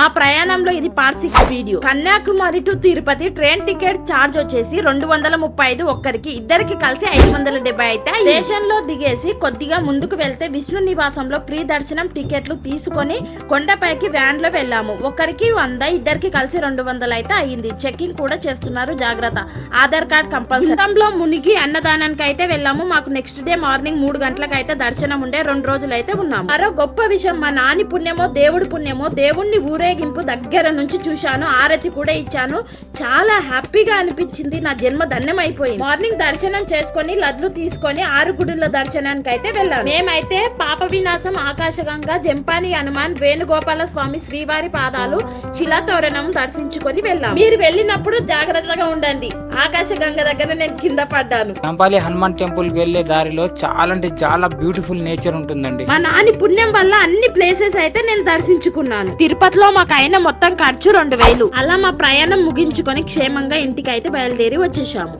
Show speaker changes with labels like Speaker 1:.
Speaker 1: మా ప్రయాణంలో ఇది part six video. Kanyakumari to Tirupati train ticket charge వచ్చేసి రెండు వందల ముప్పై ఐదు ఒక్కరికి. ఇద్దరికి కలిసి ఐదు వందల డెబ్బై అయితే స్టేషన్లో దిగేసి కొద్దిగా ముందుకు వెళ్తే విష్ణు నివాసంలో ప్రీ దర్శనం టికెట్లు తీసుకొని కొండపైకి వ్యాన్లో వెళ్ళాము. ఒకరికి వంద ఇద్దరికి కలిసి రెండు వందలు అయితే అయ్యింది చెకింగ్ కూడా చేస్తున్నారు. జాగ్రత్త. Aadhaar card compulsory. లో మునిగి అన్నదానానికి అయితే వెళ్ళాము. మాకు నెక్స్ట్ డే మార్నింగ్ మూడు గంటలకు అయితే దర్శనం ఉండే రెండు రోజులు అయితే ఉన్నాము. మరో గొప్ప విషయం మా నాని పుణ్యమో దేవుడి పుణ్యమో దేవుణ్ణి ఊరేగింపు దగ్గర నుంచి చూశాను ఆరతి కూడా ఇచ్చాను. చాలా హ్యాపీగా అనిపించింది నా జన్మ ధన్యమైపోయింది. మార్నింగ్ దర్శనం చేసుకొని లడ్లు తీసుకొని ఆరు గుడుల దర్శనానికి అయితే వెళ్ళాము మేమైతే పాప వినాశం ఆకాశగంగా జంపాని హనుమాన్ వేణుగోపాల స్వామి శ్రీవారి పాదాలు శిలాతోరణం దర్శించుకొని వెళ్ళాం. మీరు వెళ్ళినప్పుడు జాగ్రత్తగా ఉండండి. ఆకాశగంగ దగ్గర నేను కింద పడ్డాను.
Speaker 2: నంపాలి హనుమాన్ టెంపుల్ వెళ్ళే దారిలో చాలా అంటే చాలా బ్యూటిఫుల్ నేచర్ ఉంటుందండి.
Speaker 1: మా నాని పుణ్యం వల్ల అన్ని ప్లేసెస్ అయితే నేను దర్శించుకున్నాను. తిరుపతిలో మాకు అయిన మొత్తం ఖర్చు రెండు వేలు. అలా మా ప్రయాణం ముగించుకొని క్షేమంగా ఇంటికి అయితే బయలుదేరి వచ్చేసాము